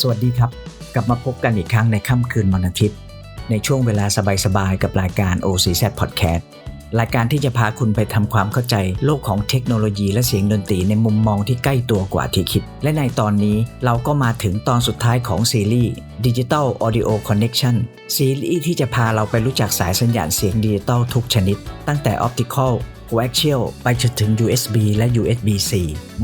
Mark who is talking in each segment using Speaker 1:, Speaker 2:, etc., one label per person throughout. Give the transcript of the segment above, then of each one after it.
Speaker 1: สวัสดีครับ กลับมาพบกันอีกครั้งในค่ำคืนวันอาทิตย์ ในช่วงเวลาสบายๆ กับรายการ OCZ Podcast รายการที่จะพาคุณไปทำความเข้าใจโลกของเทคโนโลยีและเสียงดนตรีในมุมมองที่ใกล้ตัวกว่าที่คิด และในตอนนี้เราก็มาถึงตอนสุดท้ายของซีรีส์ Digital Audio Connection ซีรีส์ที่จะพาเราไปรู้จักสายสัญญาณเสียงดิจิตอลทุกชนิด ตั้งแต่ Optical coaxial ไปจนถึง USB และ USB-C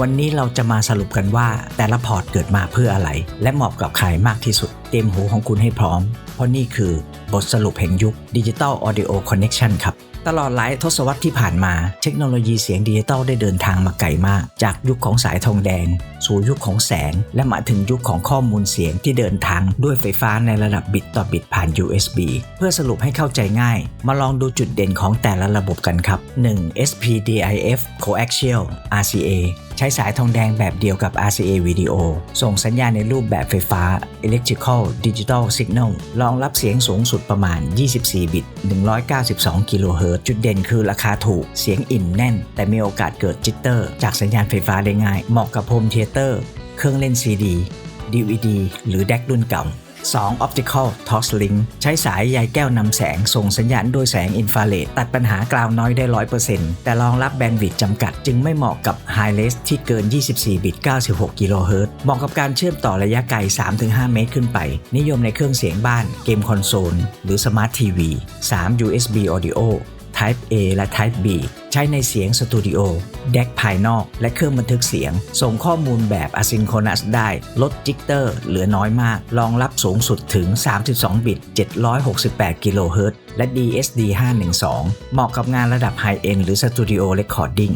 Speaker 1: วันนี้เราจะมาสรุปกันว่า แต่ละพอร์ตเกิดมาเพื่ออะไร และเหมาะกับใครมากที่สุด เตรียมหูของคุณให้พร้อม เพราะนี่คือบทสรุปแห่งยุค Digital Audio Connection ครับ ตลอดหลายทศวรรษที่ผ่านมา เทคโนโลยีเสียงดิจิตอลได้เดินทางมาไกลมาก จากยุคของสายทองแดง สู่ยุคของแสง และมาถึงยุคของข้อมูลเสียงที่เดินทางด้วยไฟฟ้าในระดับบิตต่อบิตผ่าน USB เพื่อสรุปให้เข้าใจง่าย มาลองดูจุดเด่นของแต่ละระบบกันครับ 1. SPDIF Coaxial RCA ใช้สายทองแดงแบบเดียวกับ RCA Video ส่งสัญญาณในรูปแบบไฟฟ้า Electrical Digital Signal รองรับเสียงสูงสุดประมาณ 24 บิต 192 กิโลเฮิรตซ์จุดเด่นคือราคาถูก เสียงอิ่มแน่น แต่มีโอกาสเกิดจิตเตอร์ จากสัญญาณไฟฟ้าได้ง่าย เหมาะกับโฮมเทเตอร์ เครื่องเล่น CD DVD หรือแดกรุ่นเก่า 2. Optical Toslink ใช้สายใยแก้วนำแสง ส่งสัญญาณโดยแสงอินฟราเรดตัดปัญหากราวน้อยได้ 100%แต่รองรับแบนด์วิดต์จำกัด จึงไม่เหมาะกับ High Res ที่เกิน 24 บิต 96 กิโลเฮิรตซ์เหมาะกับการเชื่อมต่อระยะไกล 3-5 เมตรขึ้นไป นิยมในเครื่องเสียงบ้าน เกมคอนโซล หรือสมาร์ททีวี 3. USB Audio Type A และ Type B ใช้ในเสียงสตูดิโอแดกภายนอก และเครื่องบันทึกเสียง ส่งข้อมูลแบบ Asynchronous ได้ ลดจิกเตอร์เหลือน้อยมาก รองรับสูงสุดถึง 32 บิต 768 กิโลเฮิรตซ์และ DSD 512 เหมาะกับงานระดับ High End หรือ Studio Recording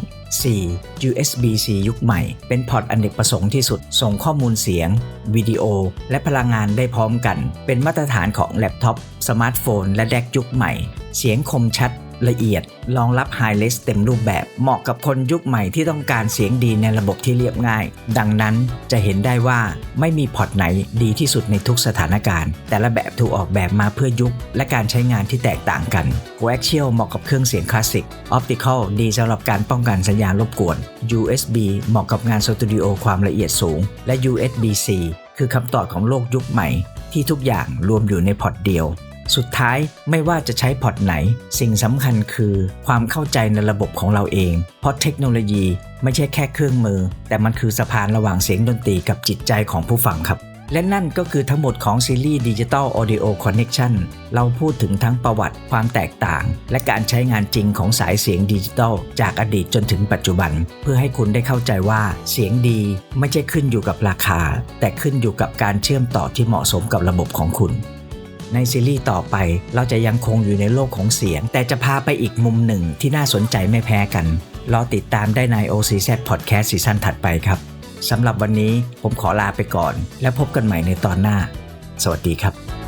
Speaker 1: 4. USB-C ยุคใหม่ เป็นพอร์ตอเนกประสงค์ที่สุด ส่งข้อมูลเสียง วิดีโอ และพลังงานได้พร้อมกัน เป็นมาตรฐานของแล็ปท็อป สมาร์ทโฟน และแดกยุคใหม่ เสียงคมชัด ละเอียดรองรับ High Res เต็มรูปแบบ เหมาะกับคนยุคใหม่ที่ต้องการเสียงดีในระบบที่เรียบง่าย ดังนั้นจะเห็นได้ว่าไม่มีพอร์ตไหนดีที่สุดในทุกสถานการณ์ แต่ละแบบถูกออกแบบมาเพื่อยุค และการใช้งานที่แตกต่างกัน Coaxial เหมาะกับเครื่องเสียงคลาสสิก Optical ดีสำหรับการป้องกันสัญญาณรบกวน USB เหมาะกับงานสตูดิโอความละเอียดสูง และ USB-C คือคำตอบของโลกยุคใหม่ ที่ทุกอย่างรวมอยู่ในพอร์ตเดียว สุดท้ายไม่ว่าจะใช้พอร์ตไหน สิ่งสำคัญคือความเข้าใจในระบบของเราเอง เพราะเทคโนโลยีไม่ใช่แค่เครื่องมือ แต่มันคือสะพานระหว่างเสียงดนตรีกับจิตใจของผู้ฟังครับ และนั่นก็คือทั้งหมดของซีรีส์ Digital Audio Connection เราพูดถึงทั้งประวัติความแตกต่าง และการใช้งานจริงของสายเสียงดิจิตอลจากอดีตจนถึงปัจจุบัน เพื่อให้คุณได้เข้าใจว่าเสียงดีไม่ใช่ขึ้นอยู่กับราคา แต่ขึ้นอยู่กับการเชื่อมต่อที่เหมาะสมกับระบบของคุณ ในซีรีส์ต่อไป เราจะยังคงอยู่ในโลกของเสียง แต่จะพาไปอีกมุมหนึ่งที่น่าสนใจไม่แพ้กัน รอติดตามได้ใน OCZ Podcast ซีซั่นถัดไปครับสำหรับวันนี้ผมขอลาไปก่อน และพบกันใหม่ในตอนหน้า สวัสดีครับ